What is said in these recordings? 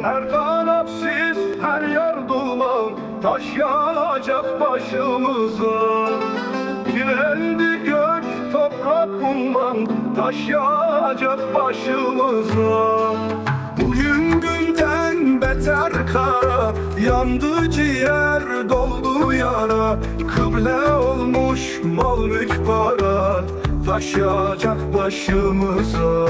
Her kanapsiz, her yer duman Taş yağacak başımıza. Direndi gök, toprak umman Taş yağacak başımıza. Bugün günden beter kara Yandı ciğer, doldu yara. Kıble olmuş mal mülk para Taş yağacak başımıza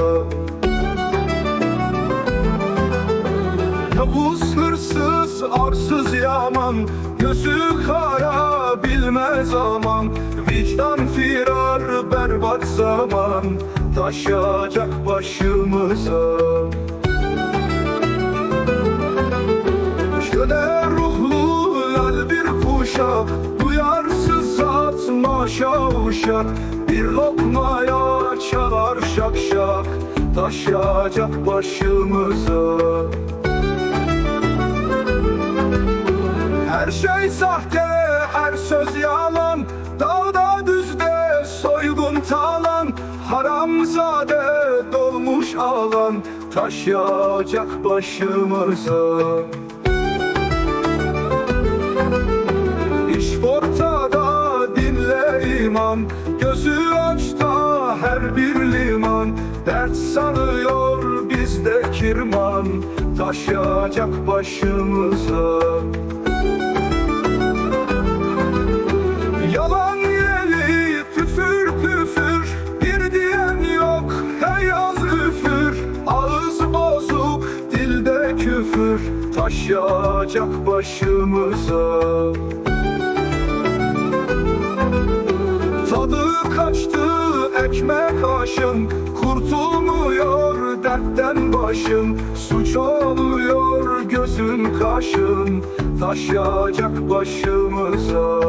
Tavus hırsız, arsız yaman. Gözü kara bilmez aman. Vicdan firar berbat zaman. Taşacak başımıza. Şöyle ruhlu lal bir kuşak Duyarsız zat maşa uşak. Bir lokmaya çalar şak şak Taşacak başımıza şey sahte, her söz yalan. Dağda düzde soygun talan. Haramzade dolmuş alan. Taş yağacak başımıza. İş ortada dinle iman. Gözü aç da her bir liman. Dert sanıyor bizde kirman. Taş yağacak başımıza küfür Taş yağacak başımıza. Tadı kaçtı ekmek aşın Kurtulmuyor dertten başın. Suç oluyor gözün kaşın Taş yağacak başımıza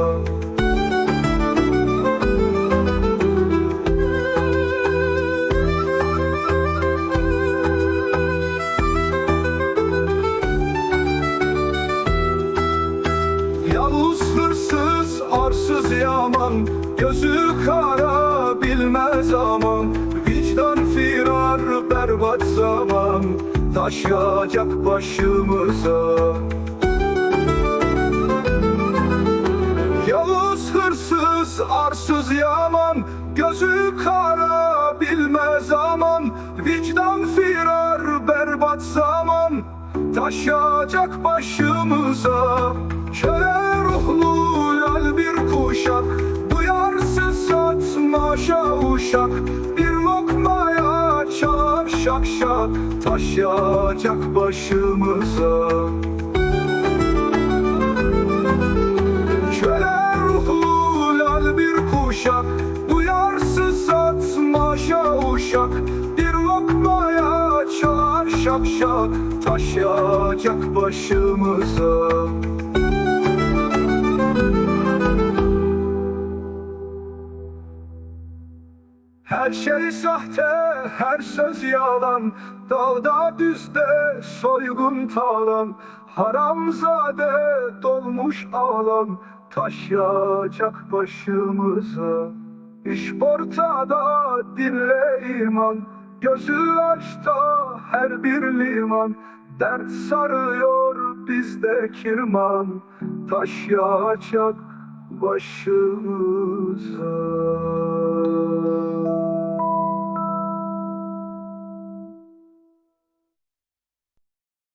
arsız yaman Gözü kara bilmez aman. Vicdan firar berbat zaman. Taş yağacak başımıza. Yavuz hırsız, arsız yaman. Gözü kara bilmez aman. Vicdan firar berbat zaman Taşacak başımıza Köle ruhlu lal bir kuşak. Duyarsız satmaşa uşak Bir lokmaya çalar şak. Şak Taşacak başımıza. Köle ruhlu lal bir kuşak. Duyarsız satmaşa uşak Bir lokmaya şak şak Taşacak başımıza. Her şey sahte, her söz yalan. Dağda düzde soygun talan. Haramzade dolmuş alan Taş yağacak başımıza. İş ortada dinle iman Gözü açta her bir liman Dert sarıyor bizde kirman. Taş yağacak başımıza